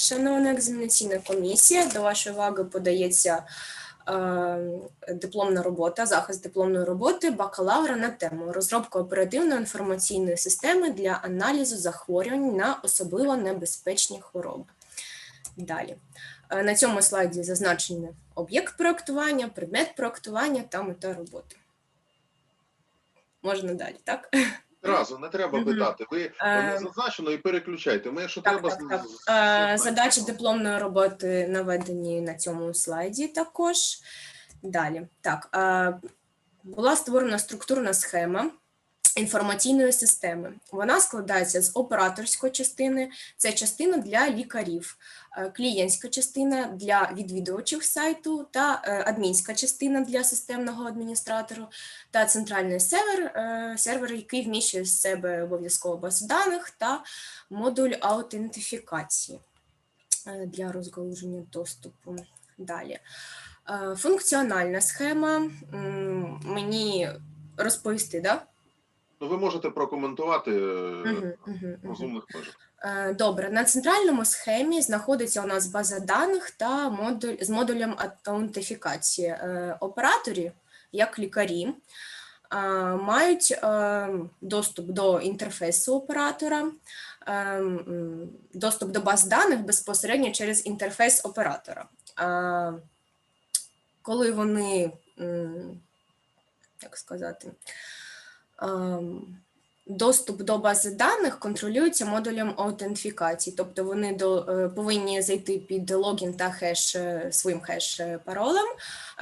шановна екзаменаційна комісія. До вашої уваги подається е, дипломна робота, захист дипломної роботи бакалавра на тему розробка оперативно-інформаційної системи для аналізу захворювань на особливо небезпечні хвороби. Далі. Е, На цьому слайді зазначені об'єкт проектування, предмет проектування та мета роботи. Можна далі, так? Разу не треба питати. Ви Е, е, зазначено і переключайте. Ми, що Так, треба, так, так. з- з- Е, Задачі дипломної роботи наведені на цьому слайді також. Далі. Так, е, була створена структурна схема інформаційної системи. Вона складається з операторської частини, це частина для лікарів, е, клієнтська частина для відвідувачів сайту та е, адмінська частина для системного адміністратора та центральний сервер, е, сервер, який вміщує в себе обов'язково базу даних та модуль аутентифікації для розгалуження доступу. Далі. Функціональна схема. Мені розповісти, да? Ну, ви можете прокоментувати в мгм. розумних межах. Е, Добре, на центральному схемі знаходиться у нас база даних та модуль з модулем аутентифікації. Е, Операторі, як лікарі, мають доступ до інтерфейсу оператора, доступ до баз даних безпосередньо через інтерфейс оператора. Коли вони, як сказати, доступ до бази даних контролюється модулем аутентифікації, тобто вони до, е, повинні зайти під логін та хеш е, своїм хеш-паролем,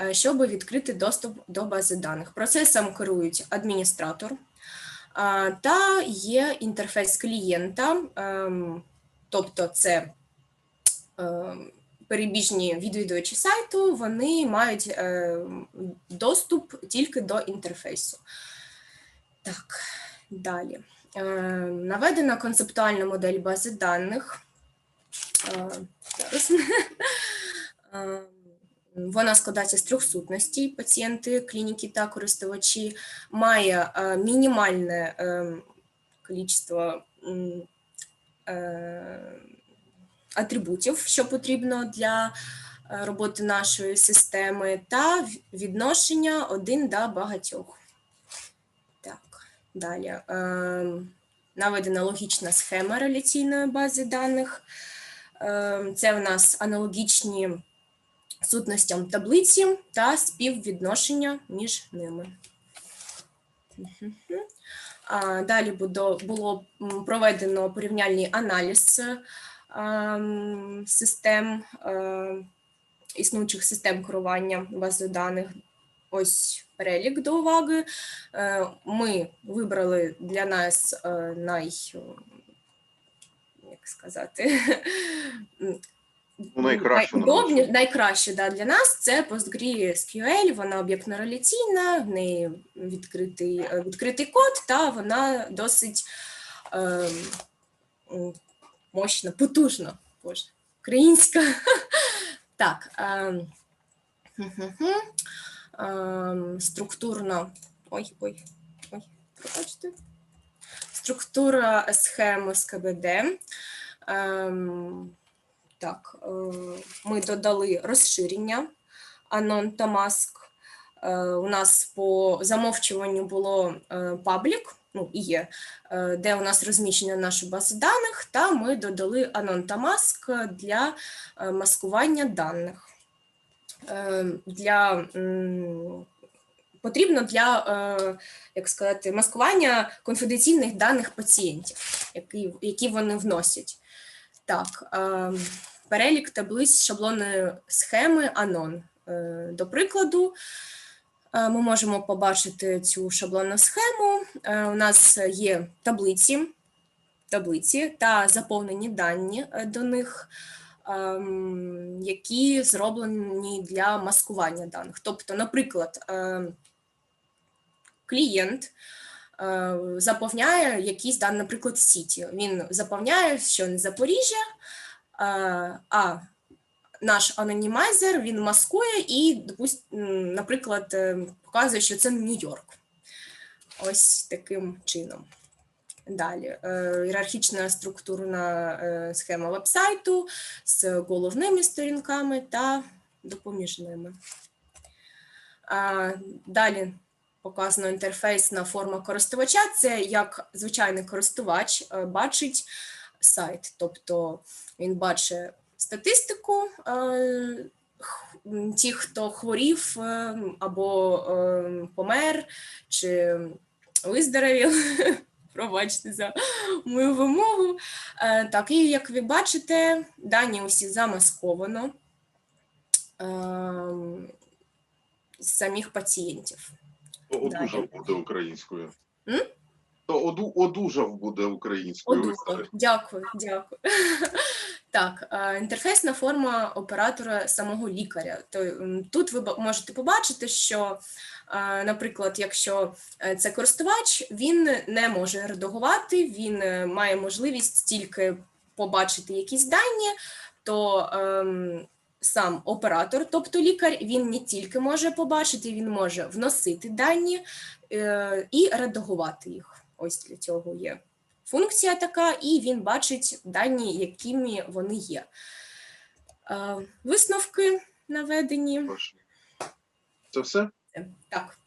е, щоб відкрити доступ до бази даних. Процесом керують адміністратор. Та є інтерфейс клієнта, ем, тобто це ем, перебіжні відвідувачі сайту, вони мають доступ тільки до інтерфейсу. Так, далі. Е, Наведена концептуальна модель бази даних. Е, Зараз. Е, Вона складається з трьох сутностей: пацієнти, клініки та користувачі, має мінімальне кількість атрибутів, що потрібно для роботи нашої системи, та відношення один до багатьох. Далі. Ем, Наведена логічна схема реляційної бази даних. Ем, Це у нас аналогічні сутностям таблиці та співвідношення між ними. Далі було проведено порівняльний аналіз ем, систем, е, існуючих систем керування базою даних. Ось перелік до уваги. Е, Ми вибрали для нас е, най, як сказати, Ну, найкраще, найудобні- найкраще да, для нас це PostgreSQL, вона об'єктно-реляційна, в неї відкритий, е, відкритий код, та вона досить е, мощна, потужна. Боже, українська. Так. Е, структурно. Ой, ой, ой, пробачте. Структура схеми з КБД. Так, е, ми додали розширення Anon та. Е, у нас по замовчуванню було е, паблік, ну і є, е, де у нас розміщена наша база даних, та ми додали Anon та Mask для маскування даних. Е, Для, потрібно для, е, як сказати, маскування конфіденційних даних пацієнтів, які, які вони вносять. Так, е, перелік таблиць шаблонної схеми. Е, До прикладу, ми можемо побачити цю шаблонну схему. У нас є таблиці, таблиці та заповнені дані до них, які зроблені для маскування даних. Тобто, наприклад, е, клієнт е, заповняє якісь дані, наприклад, в Сіті. Він заповняє, що не Запоріжжя, е, а наш анонімайзер він маскує і, наприклад, е, показує, що це Нью-Йорк. Ось таким чином. Далі е, ієрархічна структурна е, схема вебсайту з головними сторінками та допоміжними. Далі показано інтерфейсна форма користувача. Це як звичайний користувач е, бачить сайт. Тобто він бачить статистику ті, хто хворів або помер, чи виздоровів. Пробачте за мою вимогу. Е, Так, і як ви бачите, дані усі замасковано ем, з самих пацієнтів. Одужав буде українською. М? То одужав буде українською. Одужав. Дякую, дякую. Так, е, інтерфейсна форма оператора самого лікаря. То тут ви можете побачити, що, е, наприклад, якщо е, це користувач, він не може редагувати, він має можливість тільки побачити якісь дані, то ем, сам оператор, тобто лікар, він не тільки може побачити, він може вносити дані і редагувати їх. Ось для цього є функція така, і він бачить дані, якими вони є. Е, Висновки наведені. Це все? Так,